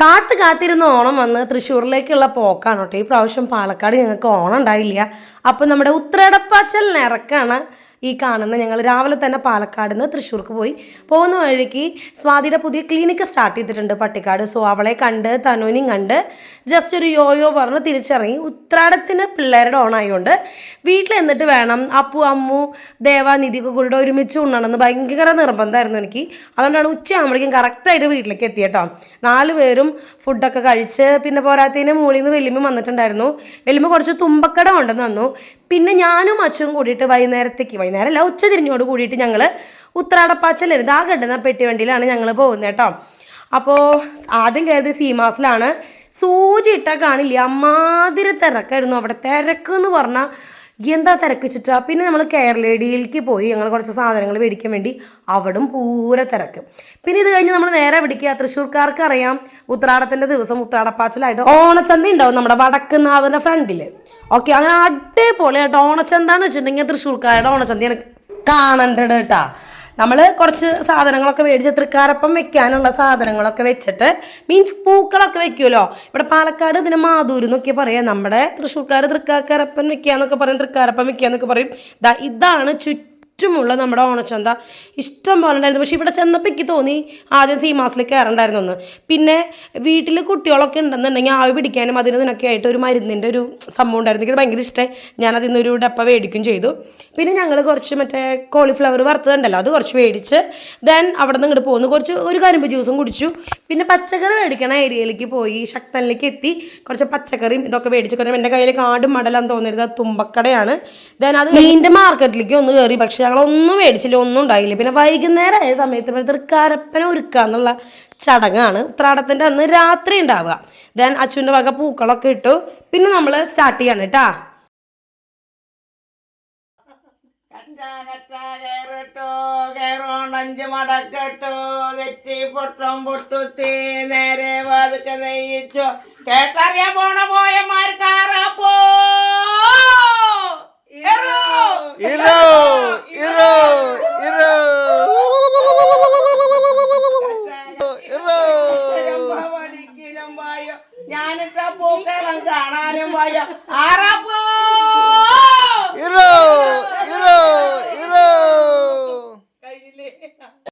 കാത്ത് കാത്തിരുന്ന് ഓണം വന്ന് തൃശ്ശൂരിലേക്കുള്ള പോക്കാണ് കേട്ടോ. ഈ പ്രാവശ്യം പാലക്കാട് ഞങ്ങൾക്ക് ഓണം ഉണ്ടായില്ല. അപ്പം നമ്മുടെ ഉത്രടപ്പാച്ചൽ ഇറക്കാണ് ഈ കാണുന്ന ഞങ്ങൾ രാവിലെ തന്നെ പാലക്കാട് നിന്ന് തൃശ്ശൂർക്ക് പോയി. പോകുന്ന വഴിക്ക് സ്വാതിയുടെ പുതിയ ക്ലിനിക്ക് സ്റ്റാർട്ട് ചെയ്തിട്ടുണ്ട് പട്ടിക്കാട്. സോ അവളെ കണ്ട് തനുവിനെയും കണ്ട് ജസ്റ്റ് ഒരു യോയോ പറഞ്ഞ് തിരിച്ചിറങ്ങി. ഉത്രാടത്തിന് പിള്ളേരുടെ ഓണായതുകൊണ്ട് വീട്ടിൽ എന്നിട്ട് വേണം അപ്പു അമ്മു ദേവ നിധിയൊക്കെ കൂടെ ഒരുമിച്ച് ഉണ്ണണമെന്ന് ഭയങ്കര നിർബന്ധമായിരുന്നു എനിക്ക്. അതുകൊണ്ടാണ് ഉച്ചയാകുമ്പോഴേക്കും കറക്റ്റായിട്ട് വീട്ടിലേക്ക് എത്തിയട്ടോ നാല് പേരും ഫുഡൊക്കെ കഴിച്ച് പിന്നെ പോരാത്തതിന് മുകളിൽ നിന്ന് വെല്ലുമ്പ വന്നിട്ടുണ്ടായിരുന്നു. വലിയ കുറച്ച് തുമ്പക്കട കൊണ്ടുവന്ന് പിന്നെ ഞാനും അച്ഛനും കൂടിയിട്ട് വൈകുന്നേരത്തേക്ക് വൈകുന്നേരം അല്ല ഉച്ച തിരിഞ്ഞോട് കൂടിയിട്ട് ഞങ്ങൾ ഉത്രാടപ്പാച്ചലായിരുന്നു ആ പെട്ടി വണ്ടിയിലാണ് ഞങ്ങൾ പോകുന്നത് കേട്ടോ. അപ്പോൾ ആദ്യം കയറിയത് സീമാസിലാണ്. സൂചി ഇട്ടാൽ കാണില്ല അമ്മാതിരി തിരക്കായിരുന്നു അവിടെ. തിരക്ക് എന്ന് പറഞ്ഞാൽ എന്താ തിരക്ക് വെച്ചിട്ടാ പിന്നെ നമ്മൾ കേരളേഡിയിലേക്ക് പോയി ഞങ്ങൾ കുറച്ച് സാധനങ്ങൾ മേടിക്കാൻ വേണ്ടി. അവിടും പൂര തിരക്ക്. പിന്നെ ഇത് കഴിഞ്ഞ് നമ്മൾ നേരെ പിടിക്കുക തൃശ്ശൂർക്കാർക്ക് അറിയാം ഉത്രാടത്തിന്റെ ദിവസം ഉത്രാടപ്പാച്ചിലായിട്ട് ഓണച്ചന്ത ഉണ്ടാവും നമ്മുടെ വടക്കുന്നാവിന്റെ ഫ്രണ്ടിൽ ഓക്കെ അങ്ങനെ അടിപൊളിയായിട്ട് ഓണച്ചന്ത എന്ന് വെച്ചിട്ടുണ്ടെങ്കിൽ തൃശ്ശൂർക്കാരുടെ ഓണച്ചന്തയാണ് കാണേണ്ടത് കേട്ടാ. നമ്മൾ കുറച്ച് സാധനങ്ങളൊക്കെ മേടിച്ച് തൃക്കാരപ്പം വെക്കാനുള്ള സാധനങ്ങളൊക്കെ വെച്ചിട്ട് മീൻസ് പൂക്കളൊക്കെ വെക്കുമല്ലോ ഇവിടെ പാലക്കാട് ഇതിന് മാതൂര് എന്നൊക്കെ പറയാം. നമ്മുടെ തൃശ്ശൂർക്കാർ തൃക്കാക്കരപ്പൻ വെക്കാന്നൊക്കെ പറയും തൃക്കാരപ്പം വെക്കുക എന്നൊക്കെ പറയും ഇതാണ് ഇതാണ് ചുറ്റുമുള്ള നമ്മുടെ ഓണച്ചന്ത ഇഷ്ടം പോലെ ഉണ്ടായിരുന്നു. പക്ഷേ ഇവിടെ ചെന്നപ്പോൾ എനിക്ക് തോന്നി ആദ്യം സീമാസിൽ കയറണ്ടായിരുന്നു എന്ന് പിന്നെ വീട്ടിൽ കുട്ടികളൊക്കെ ഉണ്ടെന്നുണ്ടെങ്കിൽ ആവി പിടിക്കാനും അതിന് നിനക്കെ ആയിട്ട് ഒരു മരുന്നിന്റെ ഒരു സംഭവം ഉണ്ടായിരുന്നു. എനിക്ക് ഭയങ്കര ഇഷ്ടമായി ഞാൻ അതിൽ നിന്നൊരു ഡപ്പ മേടിക്കും ചെയ്തു. പിന്നെ ഞങ്ങൾ കുറച്ച് മറ്റേ കോളിഫ്ലവർ വറുത്തതുണ്ടല്ലോ അത് കുറച്ച് മേടിച്ച് ദെൻ അവിടെ നിന്ന് ഇങ്ങോട്ട് പോകുന്നു കുറച്ച് ഒരു കരിമ്പ് ജ്യൂസും കുടിച്ചു. പിന്നെ പച്ചക്കറി മേടിക്കണ ഏരിയയിലേക്ക് പോയി ശക്തനിലേക്ക് എത്തി. കുറച്ച് പച്ചക്കറിയും ഇതൊക്കെ മേടിച്ചു. കാരണം എന്റെ കയ്യിൽ കാടും മടലാന്ന് തോന്നരുത് തുമ്പക്കടയാണ്. ദെൻ അത് മീന്റെ മാർക്കറ്റിലേക്ക് ഒന്ന് കയറി പക്ഷേ ഞങ്ങളൊന്നും മേടിച്ചില്ല ഒന്നും ഉണ്ടായില്ല. പിന്നെ വൈകുന്നേരം ആയ സമയത്ത് തൃക്കാരപ്പന ഒരുക്കുക എന്നുള്ള ചടങ്ങാണ് ഉത്രാടത്തിന്റെ അന്ന് രാത്രി ഉണ്ടാവുക. ദെൻ അച്ഛന്റെ വക പൂക്കളൊക്കെ ഇട്ടു. പിന്നെ നമ്മൾ സ്റ്റാർട്ട് ചെയ്യാണ് കേട്ടാ മടക്കട്ടോ. വെറ്റി പൊട്ടം കേട്ടറിയാൻ പോണ പോയമാർക്കാറപ്പോ ഇരോ ഞാനിട്ട പൂക്കളം കാണാനും വയ്യ. ആറാ ഇരോ